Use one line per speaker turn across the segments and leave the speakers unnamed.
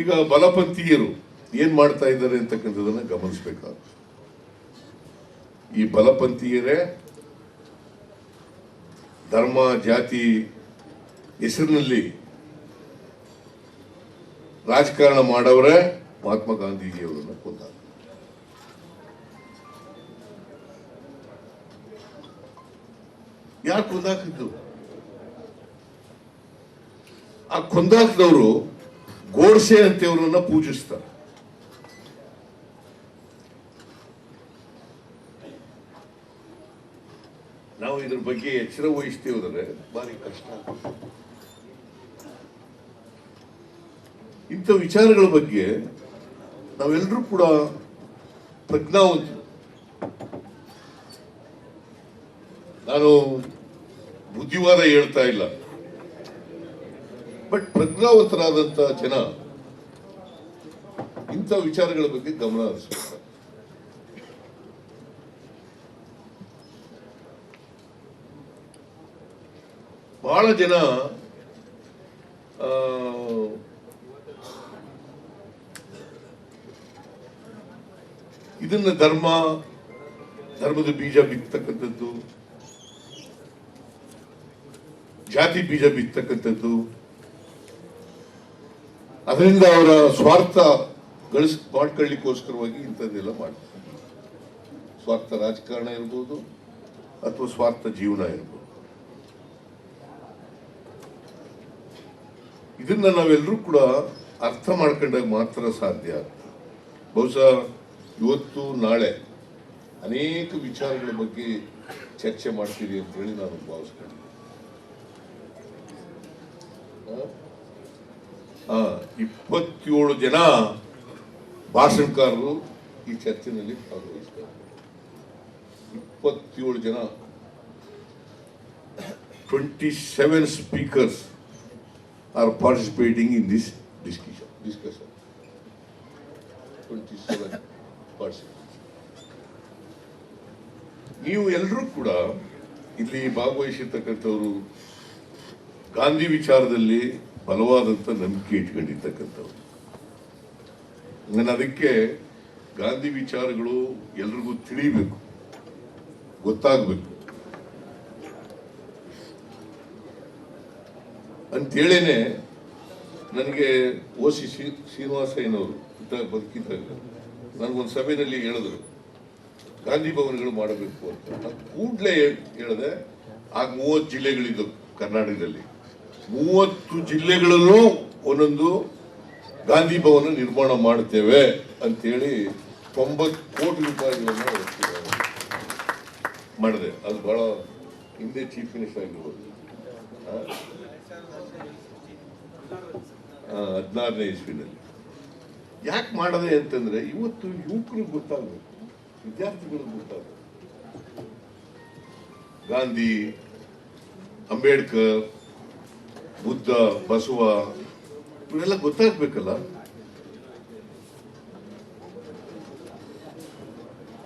ಈಗ ಬಲಪಂಥೀಯರು ಏನ್ ಮಾಡ್ತಾ ಇದ್ದಾರೆ ಅಂತಕ್ಕಂಥದನ್ನ ಗಮನಿಸಬೇಕಾಗುತ್ತೆ. ಈ ಬಲಪಂಥೀಯರೇ ಧರ್ಮ, ಜಾತಿ ಹೆಸರಿನಲ್ಲಿ ರಾಜಕಾರಣ ಮಾಡವರೇ ಮಹಾತ್ಮ ಗಾಂಧೀಜಿಯವರನ್ನು ಕೊಂದ ಯಾರು ಕೊಂದಾಕಿದ್ದು ಆ ಕೊಂದಾಕದವರು ಗೋಡ್ಸೆ ಅಂತೇವ್ರನ್ನ ಪೂಜಿಸ್ತಾರೆ. ನಾವು ಇದ್ರ ಬಗ್ಗೆ ಎಚ್ಚರ ವಹಿಸ್ತೀವಿ ಬಾರಿ ಕಷ್ಟ. ಇಂಥ ವಿಚಾರಗಳ ಬಗ್ಗೆ ನಾವೆಲ್ಲರೂ ಕೂಡ ಪ್ರಜ್ಞಾವಂತ ನಾನು ಬುದ್ಧಿವಾದ ಹೇಳ್ತಾ ಇಲ್ಲ. ಬಟ್ ಪ್ರಜ್ಞಾವಂತರಾದಂತಹ ಜನ ಇಂಥ ವಿಚಾರಗಳ ಬಗ್ಗೆ ಗಮನ ಹರಿಸ್ತಾರೆ ಬಹಳ ಜನ ಇದನ್ನ ಧರ್ಮ, ಧರ್ಮದ ಬೀಜ ಬಿತ್ತಕ್ಕಂಥದ್ದು, ಜಾತಿ ಬೀಜ ಬಿತ್ತಕ್ಕಂಥದ್ದು ಅದರಿಂದ ಅವರ ಸ್ವಾರ್ಥ ಗಳಿಸ್ ಮಾಡ್ಕೊಳ್ಳಿಕ್ಕೋಸ್ಕರವಾಗಿ ಇಂಥದ್ದೆಲ್ಲ ಮಾಡ್ತಾರೆ. ಸ್ವಾರ್ಥ ರಾಜಕಾರಣ ಇರ್ಬೋದು ಅಥವಾ ಸ್ವಾರ್ಥ ಜೀವನ ಇರ್ಬೋದು. ಇದನ್ನ ನಾವೆಲ್ಲರೂ ಕೂಡ ಅರ್ಥ ಮಾಡ್ಕೊಂಡಾಗ ಮಾತ್ರ ಸಾಧ್ಯ ಬಹುಶಃ ಇವತ್ತು ನಾಳೆ ಅನೇಕ ವಿಚಾರಗಳ ಬಗ್ಗೆ ಚರ್ಚೆ ಮಾಡ್ತೀರಿ ಅಂತ ಹೇಳಿ ನಾನು ಭಾವಿಸ್ಕೊಂಡೆ. ಆ, ಇಪ್ಪತ್ತೇಳು ಜನ ಭಾಷಣಕಾರರು ಈ ಚರ್ಚೆನಲ್ಲಿ ಭಾಗವಹಿಸ್ತಾರೆ ಇಪ್ಪತ್ತೇಳು ಜನ twenty seven speakers are participating in this discussion discussion twenty seven ನೀವು ಎಲ್ಲರೂ ಕೂಡ ಇಲ್ಲಿ ಭಾಗವಹಿಸಿರ್ತಕ್ಕಂಥವರು ಗಾಂಧಿ ವಿಚಾರದಲ್ಲಿ ಬಲವಾದಂತ ನಂಬಿಕೆ ಇಟ್ಕೊಂಡಿರ್ತಕ್ಕಂಥವ್ರು. ನಾನು ಅದಕ್ಕೆ ಗಾಂಧಿ ವಿಚಾರಗಳು ಎಲ್ರಿಗೂ ತಿಳಿಬೇಕು, ಗೊತ್ತಾಗಬೇಕು. ಅಂತೇಳೇನೆ ನನಗೆ ಓ ಸಿ ಶ್ರೀನಿವಾಸಯ್ಯನವರು ಇದ್ದಾಗ ಬದುಕಿದ್ದಾಗ ನನಗೊಂದು ಸಭೆಯಲ್ಲಿ ಹೇಳಿದ್ರು, ಗಾಂಧಿ ಭವನಗಳು ಮಾಡಬೇಕು ಅಂತ. ನಾನು ಕೂಡಲೇ ಹೇಳಿದೆ, ಆಗ ಮೂವತ್ತು ಜಿಲ್ಲೆಗಳಿದ್ದವು ಕರ್ನಾಟಕದಲ್ಲಿ. ಮೂವತ್ತು ಜಿಲ್ಲೆಗಳಲ್ಲೂ ಒಂದೊಂದು ಗಾಂಧಿ ಭವನ ನಿರ್ಮಾಣ ಮಾಡ್ತೇವೆ ಅಂತೇಳಿ ತೊಂಬತ್ತು ಕೋಟಿ ರೂಪಾಯಿಗಳನ್ನು ಮಾಡಿದೆ. ಅದು ಬಹಳ ಹಿಂದೆ ಚೀಫ್ ಮಿನಿಸ್ಟರ್ ಆಗಿರ್ಬೋದು. ಹದಿನಾರನೇ ಇಸ್ವಿನಲ್ಲಿ. ಯಾಕೆ ಮಾಡದೆ ಅಂತಂದ್ರೆ ಇವತ್ತು ಯುವಕರಿಗೆ ಗೊತ್ತಾಗಬೇಕು. ವಿದ್ಯಾರ್ಥಿಗಳಿಗೆ ಗೊತ್ತಾಗಬೇಕು. ಗಾಂಧಿ, ಅಂಬೇಡ್ಕರ್ ಬುದ್ಧ, ಬಸವ ಇವೆಲ್ಲ ಗೊತ್ತಾಗ್ಬೇಕಲ್ಲ?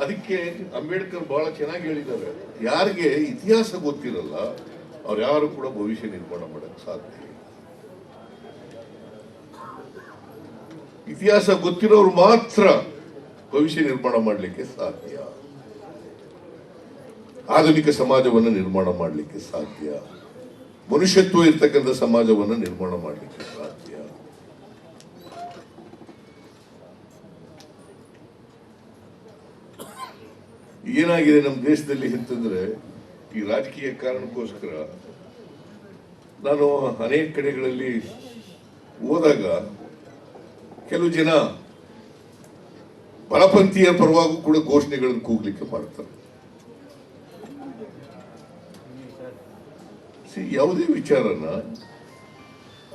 ಅದಕ್ಕೆ ಅಂಬೇಡ್ಕರ್ ಬಹಳ ಚೆನ್ನಾಗಿ ಹೇಳಿದ್ದಾರೆ. ಯಾರಿಗೆ ಇತಿಹಾಸ ಗೊತ್ತಿರಲ್ಲ, ಅವ್ರು ಯಾರು ಕೂಡ ಭವಿಷ್ಯ ನಿರ್ಮಾಣ ಮಾಡಕ್ ಸಾಧ್ಯ. ಇತಿಹಾಸ ಗೊತ್ತಿರೋರು ಮಾತ್ರ ಭವಿಷ್ಯ ನಿರ್ಮಾಣ ಮಾಡಲಿಕ್ಕೆ ಸಾಧ್ಯ. ಆಧುನಿಕ ಸಮಾಜವನ್ನು ನಿರ್ಮಾಣ ಮಾಡಲಿಕ್ಕೆ ಸಾಧ್ಯ. ಮನುಷ್ಯತ್ವ ಇರ್ತಕ್ಕಂಥ ಸಮಾಜವನ್ನು ನಿರ್ಮಾಣ ಮಾಡಲಿಕ್ಕೆ ಸಾಧ್ಯ. ಏನಾಗಿದೆ ನಮ್ಮ ದೇಶದಲ್ಲಿ ಅಂತಂದ್ರೆ, ಈ ರಾಜಕೀಯ ಕಾರಣಕ್ಕೋಸ್ಕರ ನಾನು ಅನೇಕ ಕಡೆಗಳಲ್ಲಿ ಹೋದಾಗ ಕೆಲವು ಜನ ಬಲಪಂಥೀಯ ಪರವಾಗೂ ಕೂಡ ಘೋಷಣೆಗಳನ್ನು ಕೂಗ್ಲಿಕ್ಕೆ ಮಾಡ್ತಾರೆ. See, ಯಾವುದೇ ವಿಚಾರನ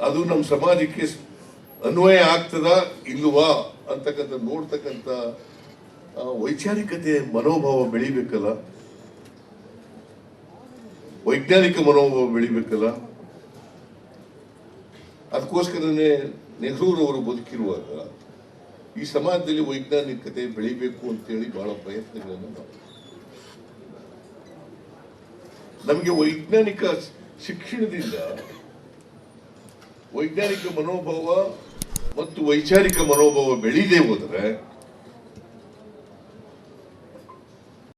ಅದು ನಮ್ಮ ಸಮಾಜಕ್ಕೆ ಅನ್ವಯ ಆಗ್ತದ ಇಲ್ವಾ ಅಂತಕ್ಕಂಥ ನೋಡ್ತಕ್ಕಂಥ ವೈಚಾರಿಕತೆ ಮನೋಭಾವ ಬೆಳಿಬೇಕಲ್ಲ? ವೈಜ್ಞಾನಿಕ ಮನೋಭಾವ ಬೆಳಿಬೇಕಲ್ಲ? ಅದಕ್ಕೋಸ್ಕರನೇ ನೆಹರೂರವರು ಬದುಕಿರುವಾಗ ಈ ಸಮಾಜದಲ್ಲಿ ವೈಜ್ಞಾನಿಕತೆ ಬೆಳಿಬೇಕು ಅಂತೇಳಿ ಬಹಳ ಪ್ರಯತ್ನಗಳನ್ನು ನಮಗೆ ವೈಜ್ಞಾನಿಕ ಶಿಕ್ಷಣದಿಂದ ವೈಜ್ಞಾನಿಕ ಮನೋಭಾವ ಮತ್ತು ವೈಚಾರಿಕ ಮನೋಭಾವ ಬೆಳೀದೇ ಹೋದರೆ